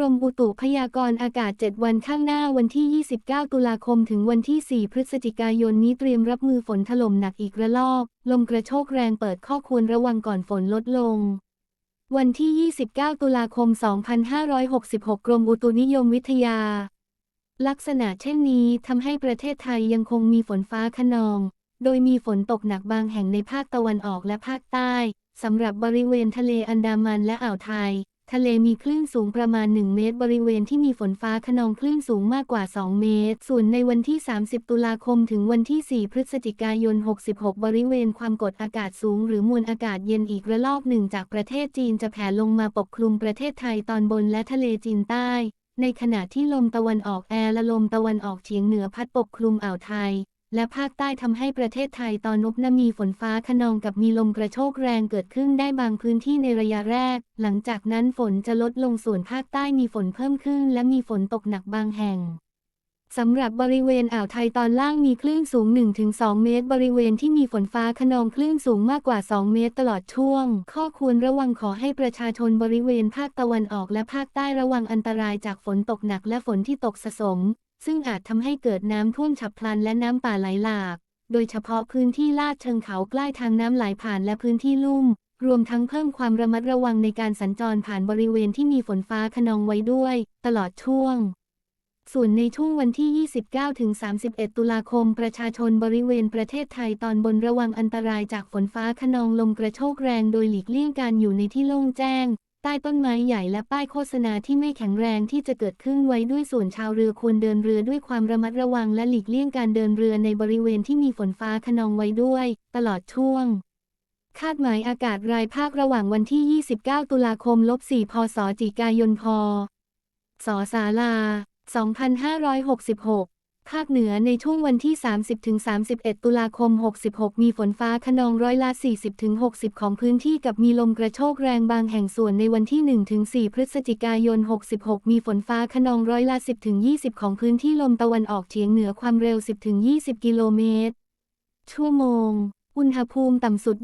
รมอุตุพยากรณ์อากาศ 7 วันข้างหน้าวันที่ 29 ตุลาคมถึงวันที่ 4 พฤศจิกายนนี้เตรียมรับมือฝนถล่มหนักอีกระลอก ลมกระโชกแรงเปิดข้อควรระวังก่อนฝนลดลงวันที่ 29 ตุลาคม 2566 กรมอุตุนิยมวิทยา ลักษณะเช่นนี้ทำให้ประเทศไทยยังคงมีฝนฟ้าคะนอง โดยมีฝนตกหนักบางแห่งในภาคตะวันออกและภาคใต้ สำหรับบริเวณทะเลอันดามันและอ่าวไทย ทะเลมีคลื่นสูงประมาณ 1 เมตร บริเวณที่มีฝนฟ้าคะนองคลื่นสูงมากกว่า 2 เมตร ส่วนในวันที่ 30 ตุลาคมถึงวันที่ 4 พฤศจิกายน 66 บริเวณความกดอากาศสูง หรือมวลอากาศเย็นอีกระลอกหนึ่งจากประเทศจีนจะแผ่ลงมาปกคลุมประเทศไทยตอนบนและทะเลจีนใต้ ในขณะที่ลมตะวันออกแอร์และลมตะวันออกเฉียงเหนือพัดปกคลุมอ่าวไทย และภาคใต้ทำให้ประเทศไทยตอนนบนมีฝนฟ้าคะนองกับมีลมกระโชกแรงเกิดขึ้นได้บางพื้นที่ในระยะแรก หลังจากนั้นฝนจะลดลงส่วนภาคใต้มีฝนเพิ่มขึ้น และมีฝนตกหนักบางแห่งสำหรับบริเวณอ่าวไทยตอนล่างมีคลื่นสูง 1-2 เมตร บริเวณที่มีฝนฟ้าคะนองคลื่นสูงมากกว่า 2 เมตรตลอดช่วง ข้อควรระวังขอให้ประชาชนบริเวณภาคตะวันออกและภาคใต้ระวังอันตรายจากฝนตกหนักและฝนที่ตกสะสม ซึ่งอาจทำให้เกิดน้ำท่วมฉับพลันและน้ำป่าไหลหลาก โดยเฉพาะพื้นที่ลาดเชิงเขาใกล้ทางน้ำไหลผ่านและพื้นที่ลุ่ม รวมทั้งเพิ่มความระมัดระวังในการสัญจรผ่านบริเวณที่มีฝนฟ้าคะนองไว้ด้วย ตลอดช่วง ส่วนในช่วงวันที่ 29-31 ตุลาคม ประชาชนบริเวณประเทศไทยตอนบนระวังอันตรายจากฝนฟ้าคะนองลมกระโชกแรง โดยหลีกเลี่ยงการอยู่ในที่โล่งแจ้ง ใต้ต้นไม้ใหญ่และป้ายโฆษณาที่ไม่แข็งแรงที่จะเกิดขึ้นไว้ด้วยส่วนชาวเรือควรเดินเรือด้วยความระมัดระวังและหลีกเลี่ยงการเดินเรือในบริเวณที่มีฝนฟ้าคะนองไว้ด้วย ตลอดช่วง คาดหมายอากาศรายภาคระหว่างวันที่ 29 ตุลาคมลบ4พศจิกายนพศศาลา 2566 ภาคเหนือในช่วงวันที่ 30-31 ตุลาคม 66 มีฝนฟ้าคะนองร้อยละ 40-60 ของพื้นที่กับมีลมกระโชกแรงบางแห่งส่วนในวันที่ 1-4 พฤศจิกายน 66 มีฝนฟ้าคะนองร้อยละ 10-20 ของพื้นที่ลมตะวันออกเฉียงเหนือความเร็ว 10-20 กิโลเมตร ชั่วโมง อุณหภูมิต่ำสุด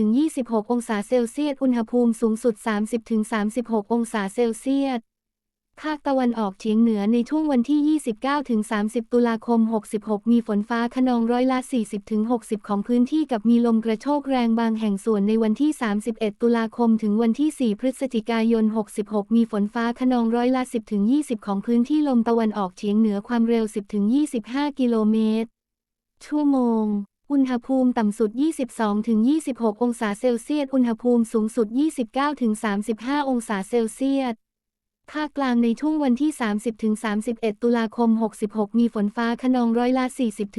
21-26 องศาเซลเซียส อุณหภูมิสูงสุด 30-36 องศาเซลเซียส ภาคตะวันออกเฉียงเหนือในช่วงวันที่ 29-30 ตุลาคม 66 มีฝนฟ้าคะนองร้อยละ 40-60 ของพื้นที่กับมีลมกระโชกแรงบางแห่งส่วนในวันที่ 31 ตุลาคมถึงวันที่ 4 พฤศจิกายน 66 มีฝนฟ้าคะนองร้อยละ 10-20 ของพื้นที่ลมตะวันออกเฉียงเหนือความเร็ว 10-25 กิโลเมตร ชั่วโมงอุณหภูมิต่ำสุด 22-26 องศาเซลเซียส อุณหภูมิสูงสุด 29-35 องศาเซลเซียส ภาคกลางในช่วงวันที่ 30-31 ตุลาคม 66 มีฝนฟ้าคะนองร้อยละ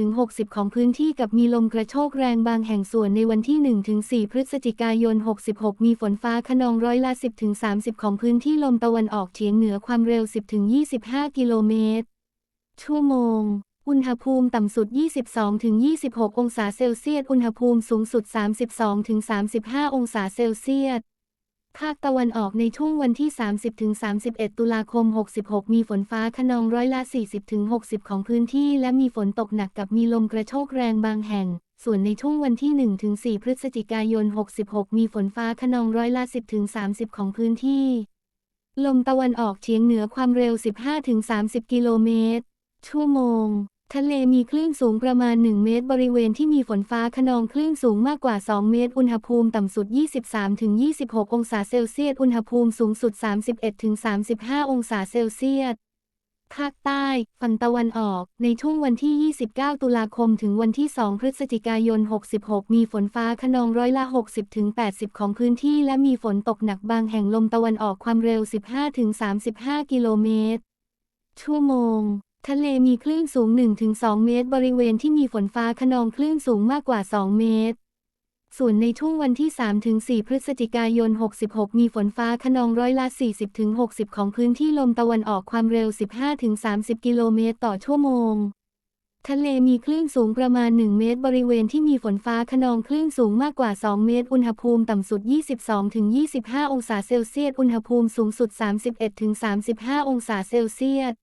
40-60 ของพื้นที่กับมีลมกระโชกแรงบางแห่งส่วนในวันที่ 1-4 พฤศจิกายน 66 มีฝนฟ้าคะนองร้อยละ 10-30 ของพื้นที่ลมตะวันออกเฉียงเหนือความเร็ว 10-25 กิโลเมตร ชั่วโมง อุณหภูมิต่ำสุด 22-26 องศาเซลเซียส อุณหภูมิสูงสุด 32-35 องศาเซลเซียส ภาคตะวันออกในช่วงวันที่ 30-31 ตุลาคม 66 มีฝนฟ้าคะนองร้อยละ 40-60 ของพื้นที่ และมีฝนตกหนักกับมีลมกระโชกแรงบางแห่ง ส่วนในช่วงวันที่ 1-4 พฤศจิกายน 66 มีฝนฟ้าคะนองร้อยละ 10-30 ของพื้นที่ ลมตะวันออกเฉียงเหนือความเร็ว 15-30 กิโลเมตร ชั่วโมง ทะเลมีคลื่นสูงประมาณ 1 เมตร บริเวณที่มีฝนฟ้าคะนองคลื่นสูงมากกว่า 2 เมตร อุณหภูมิต่ำสุด 23-26 องศาเซลเซียส อุณหภูมิสูงสุด 31-35 องศาเซลเซียส ภาคใต้ ฝั่งตะวันออก ในช่วงวันที่ 29 ตุลาคมถึงวันที่ 2 พฤศจิกายน 66 มีฝนฟ้าคะนองร้อยละ 60-80 ของพื้นที่ และมีฝนตกหนักบางแห่งลมตะวันออกความเร็ว 15-35 กิโลเมตร ชั่วโมง ทะเลมีคลื่นสูง 1-2 เมตร บริเวณที่มีฝนฟ้าคะนองคลื่นสูงมากกว่า 2 เมตร ส่วนในช่วงวันที่ 3-4 พฤศจิกายน 66 มีฝนฟ้าคะนองร้อยละ 40-60 ของพื้นที่ลมตะวันออกความเร็ว 15-30 กิโลเมตรต่อชั่วโมง ทะเลมีคลื่นสูงประมาณ 1 เมตร บริเวณที่มีฝนฟ้าคะนองคลื่นสูงมากกว่า 2 เมตร อุณหภูมิต่ำสุด 22-25 องศาเซลเซียส อุณหภูมิสูงสุด 31-35 องศาเซลเซียส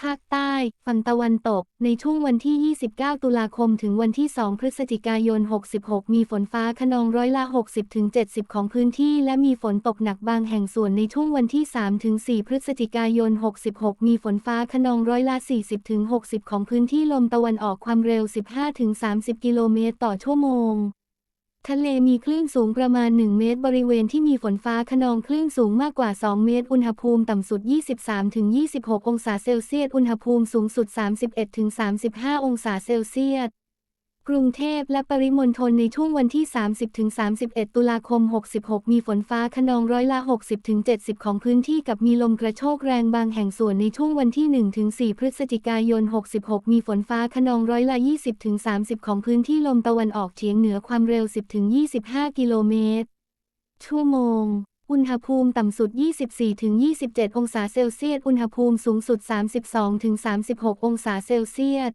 ภาคใต้ ฝั่งตะวันตก ในช่วงวันที่ 29 ตุลาคมถึงวันที่ 2 พฤศจิกายน 66 มีฝนฟ้าคะนองร้อยละ 60-70 ของพื้นที่ และมีฝนตกหนักบางแห่งส่วนในช่วงวันที่ 3-4 พฤศจิกายน 66 มีฝนฟ้าคะนองร้อยละ 40-60 ของพื้นที่ลมตะวันออกความเร็ว 15-30 กิโลเมตรต่อชั่วโมง ทะเลมีคลื่นสูงประมาณ 1 เมตร บริเวณที่มีฝนฟ้าขนองคลื่นสูงมากกว่า 2 เมตร อุณหภูมิต่ำสุด 23-26 องศาเซลเซียส อุณหภูมิสูงสุด 31-35 องศาเซลเซียส กรุงเทพและปริมณฑลในช่วงวันที่ 30-31 ตุลาคม 66 มีฝนฟ้าคะนองร้อยละ 60-70 ของพื้นที่กับมีลมกระโชกแรงบางแห่งส่วนในช่วงวันที่ 1-4 พฤศจิกายน 66 มีฝนฟ้าคะนองร้อยละ 20-30 ของพื้นที่ลมตะวันออกเฉียงเหนือความเร็ว 10-25 กิโลเมตร ชั่วโมงอุณหภูมิต่ำสุด 24-27 องศาเซลเซียส อุณหภูมิสูงสุด 32-36 องศาเซลเซียส